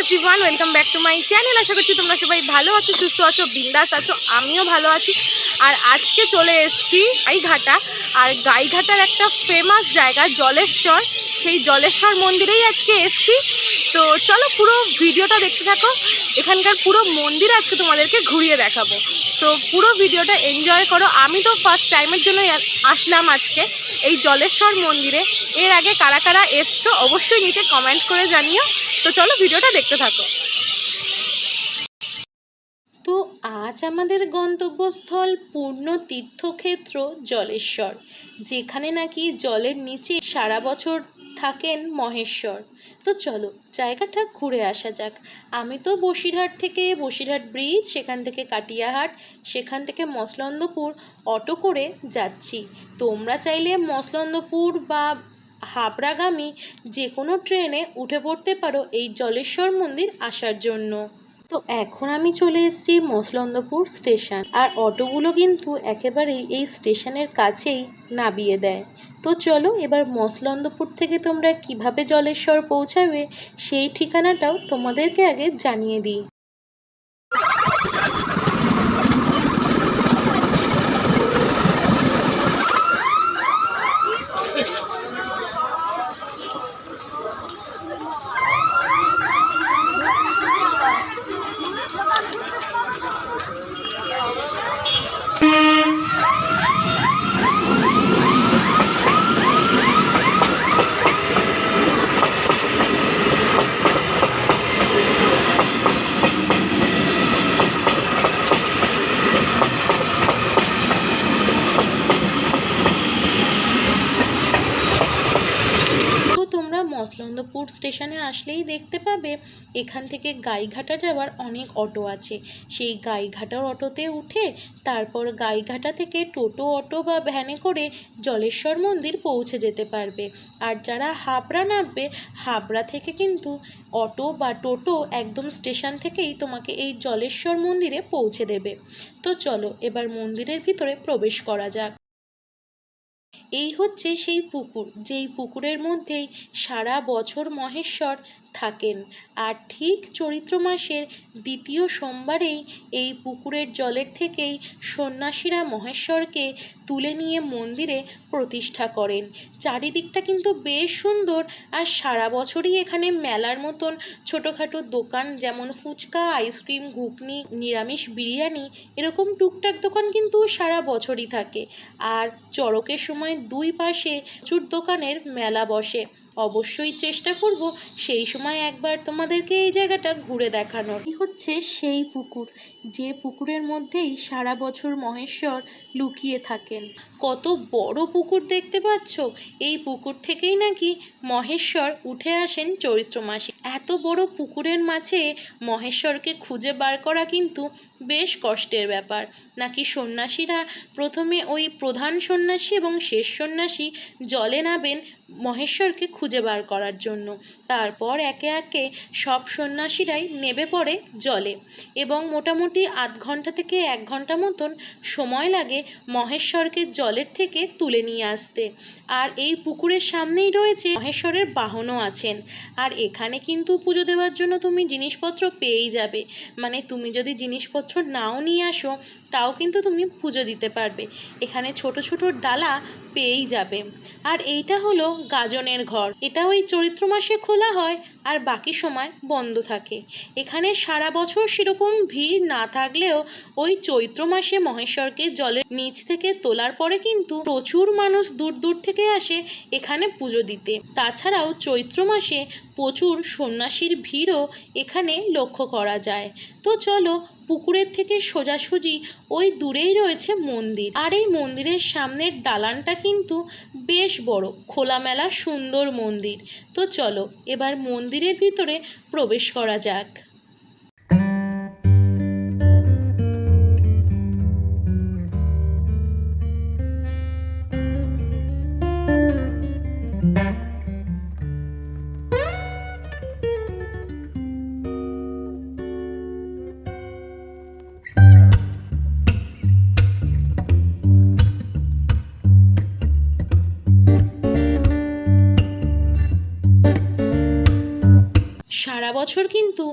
Everyone welcome back to my channel আশা করছি তোমরা সবাই ভালো আছো, সুস্থ আছো, বিন্দাস আছো, আমিও ভালো আছি। আর আজকে চলে এসছি গাইঘাটা। আর গাইঘাটার একটা ফেমাস জায়গা, জলেশ্বর। সেই জলেশ্বর মন্দিরেই আজকে এসেছি। তো চলো পুরো ভিডিওটা দেখতে থাকো। এখানকার পুরো মন্দির আজকে তোমাদেরকে ঘুরিয়ে দেখাবো। তো পুরো ভিডিওটা এনজয় করো। আমি তো ফার্স্ট টাইমের জন্যই আ- আসলাম আজকে এই জলেশ্বর মন্দিরে। এর আগে কারা কারা এসছো, অবশ্যই নিচে কমেন্ট করে জানিও। তো চলো ভিডিওটা দেখতে থাকো। তো আজ আমাদের গন্তব্যস্থল পূর্ণ তীর্থক্ষেত্র জলেশ্বর, যেখানে নাকি জলের নিচে সারা বছর থাকেন মহেশ্বর। তো চলো জায়গাটা ঘুরে আসা যাক। আমি তো বসিরহাট থেকে বসিরহাট ব্রিজ, সেখান থেকে কাটিয়াহাট, সেখান থেকে মসলন্দপুর অটো করে যাচ্ছি। তোমরা চাইলে মসলন্দপুর বা হাবড়াগামী যে কোনো ট্রেনে উঠে পড়তে পারো এই জলেশ্বর মন্দির আসার জন্য। তো এখন আমি চলে এসেছি মসলন্দপুর স্টেশন। আর অটোগুলো কিন্তু একেবারেই এই স্টেশনের কাছেই নামিয়ে দেয়। তো চলো এবার মসলন্দপুর থেকে তোমরা কীভাবে জলেশ্বর পৌঁছাবে সেই ঠিকানাটাও তোমাদেরকে আগে জানিয়ে দিই। স্টেশনে আসলেই দেখতে পাবে, এখান থেকে গাইঘাটা যাওয়ার অনেক অটো আছে। সেই গাইঘাটার অটোতে উঠে, তারপর গাইঘাটা থেকে টোটো, অটো বা ভ্যানে করে জলেশ্বর মন্দির পৌঁছে যেতে পারবে। আর যারা হাবড়া নামবে, হাবড়া থেকে কিন্তু অটো বা টোটো একদম স্টেশন থেকেই তোমাকে এই জলেশ্বর মন্দিরে পৌঁছে দেবে। তো চলো, এবার মন্দিরের ভিতরে প্রবেশ করা যাক। এই হচ্ছে সেই পুকুর যেই পুকুরের মধ্যেই সারা বছর মহেশ্বর থাকেন। আর ঠিক চৈত্র মাসের দ্বিতীয় সোমবারেই এই পুকুরের জলের থেকেই সন্ন্যাসীরা মহেশ্বরকে তুলে নিয়ে মন্দিরে প্রতিষ্ঠা করেন। চারিদিকটা কিন্তু বেশ সুন্দর আর সারা বছরই এখানে মেলার মতন ছোটোখাটো দোকান যেমন ফুচকা, আইসক্রিম, ঘুগনি, নিরামিষ বিরিয়ানি এরকম টুকটাক দোকান কিন্তু সারা বছরই থাকে। আর চড়কের সময় দুই পাশে প্রচুর দোকানের মেলা বসে। অবশ্যই চেষ্টা করব সেই সময় একবার তোমাদেরকে এই জায়গাটা ঘুরে দেখানোর। হচ্ছে সেই পুকুর, যে পুকুরের মধ্যেই সারা বছর মহেশ্বর লুকিয়ে থাকেন। কত বড় পুকুর দেখতে পাচ্ছ? এই পুকুর থেকেই নাকি মহেশ্বর উঠে আসেন চরিত্র মাসে। এত বড় পুকুরের মাঝে মহেশ্বরকে খুঁজে বার করা কিন্তু বেশ কষ্টের ব্যাপার। নাকি সন্ন্যাসীরা প্রথমে ওই প্রধান সন্ন্যাসী এবং শেষ সন্ন্যাসী জলে নাবেন মহেশ্বরকে খুঁজে বার করার জন্য। তারপর একে একে সব সন্ন্যাসীরাই নেবে পড়ে জলে এবং মোটামুটি আধ ঘণ্টা থেকে এক ঘণ্টা মতন সময় লাগে মহেশ্বরকে জলের থেকে তুলে নিয়ে আসতে। আর এই পুকুরের সামনেই রয়েছে মহেশ্বরের বাহনও আছেন। আর এখানে কিন্তু পুজো দেওয়ার জন্য তুমি জিনিসপত্র পেয়েই যাবে। মানে তুমি যদি জিনিসপত্র নাও নিয়ে আসো তাও কিন্তু তুমি পুজো দিতে পারবে। এখানে ছোট ছোট ডালা পেয়েই যাবে। আর এইটা হলো গাজনের ঘর। এটা ওই চরিত্র মাসে খোলা হয় আর বাকি সময় বন্ধ থাকে। এখানে সারা বছর সেরকম ভিড় না থাকলেও ওই চৈত্র মাসে মহেশ্বরকে জলের নিচ থেকে তোলার পরে কিন্তু প্রচুর মানুষ দূর দূর থেকে আসে এখানে পুজো দিতে। তাছাড়াও চৈত্র মাসে প্রচুর সন্ন্যাসীর ভিড়ও এখানে লক্ষ্য করা যায়। তো চলো পুকুরের থেকে সোজাসুজি ওই দূরেই রয়েছে মন্দির। আর এই মন্দিরের সামনের দালানটা কিন্তু বেশ বড়, খোলামেলা সুন্দর মন্দির। তো চলো, এবার মন্দিরের ভিতরে প্রবেশ করা যাক। বছর কিন্তু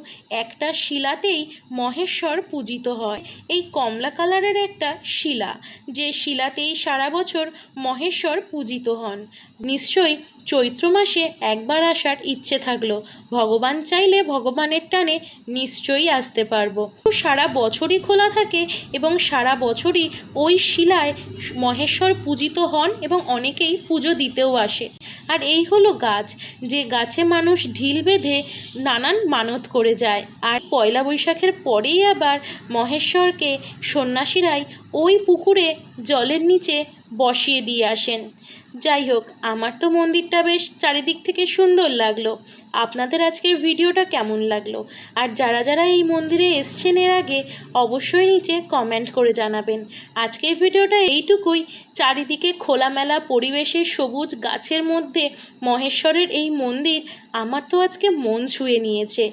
একটা শিলাতেই মহেশ্বর পূজিত হয়। এই কমলা কালারের একটা শিলা, যে শিলাতেই সারা বছর মহেশ্বর পূজিত হন। নিশ্চয়ই চৈত্র মাসে একবার আসার ইচ্ছে থাকল। ভগবান চাইলে ভগবানের টানে নিশ্চয়ই আসতে পারব। সারা বছরই খোলা থাকে এবং সারা বছরই ওই শিলায় মহেশ্বর পূজিত হন এবং অনেকেই পুজো দিতেও আসে। আর এই হলো গাছ। যে গাছে মানুষ ঢিল বেঁধে নানান মানত করে যায়। আর পয়লা বৈশাখের পরেই আবার মহেশ্বরকে সন্ন্যাসীরাই ওই পুকুরে জলের নিচে বসিয়ে দিয়ে আসেন। যাই হোক, আমার তো মন্দিরটা বেশ চারিদিক থেকে সুন্দর লাগল। আপনাদের আজকের ভিডিওটা কেমন লাগল? আর যারা যারা এই মন্দিরে এসছেন এর আগে, অবশ্যই নিচে কমেন্ট করে জানাবেন। আজকের ভিডিওটা এইটুকুই। চারিদিকে খোলামেলা পরিবেশে সবুজ গাছের মধ্যে মহেশ্বরের এই মন্দির আমার তো আজকে মন ছুঁয়ে নিয়েছে।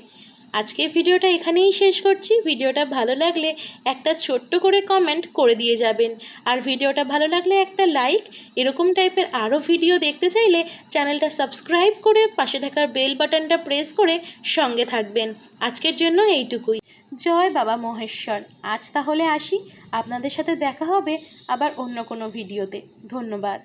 আজকের ভিডিওটা এখানেই শেষ করছি। ভিডিওটা ভালো লাগলে একটা ছোট্ট করে কমেন্ট করে দিয়ে যাবেন। আর ভিডিওটা ভালো লাগলে একটা লাইক এরকম টাইপের আরও ভিডিও দেখতে চাইলে চ্যানেলটা সাবস্ক্রাইব করে পাশে থাকার বেল বাটনটা প্রেস করে সঙ্গে থাকবেন। আজকের জন্য এইটুকুই। জয় বাবা মহেশ্বর। আজ তাহলে আসি। আপনাদের সাথে দেখা হবে আবার অন্য কোনো ভিডিওতে ধন্যবাদ।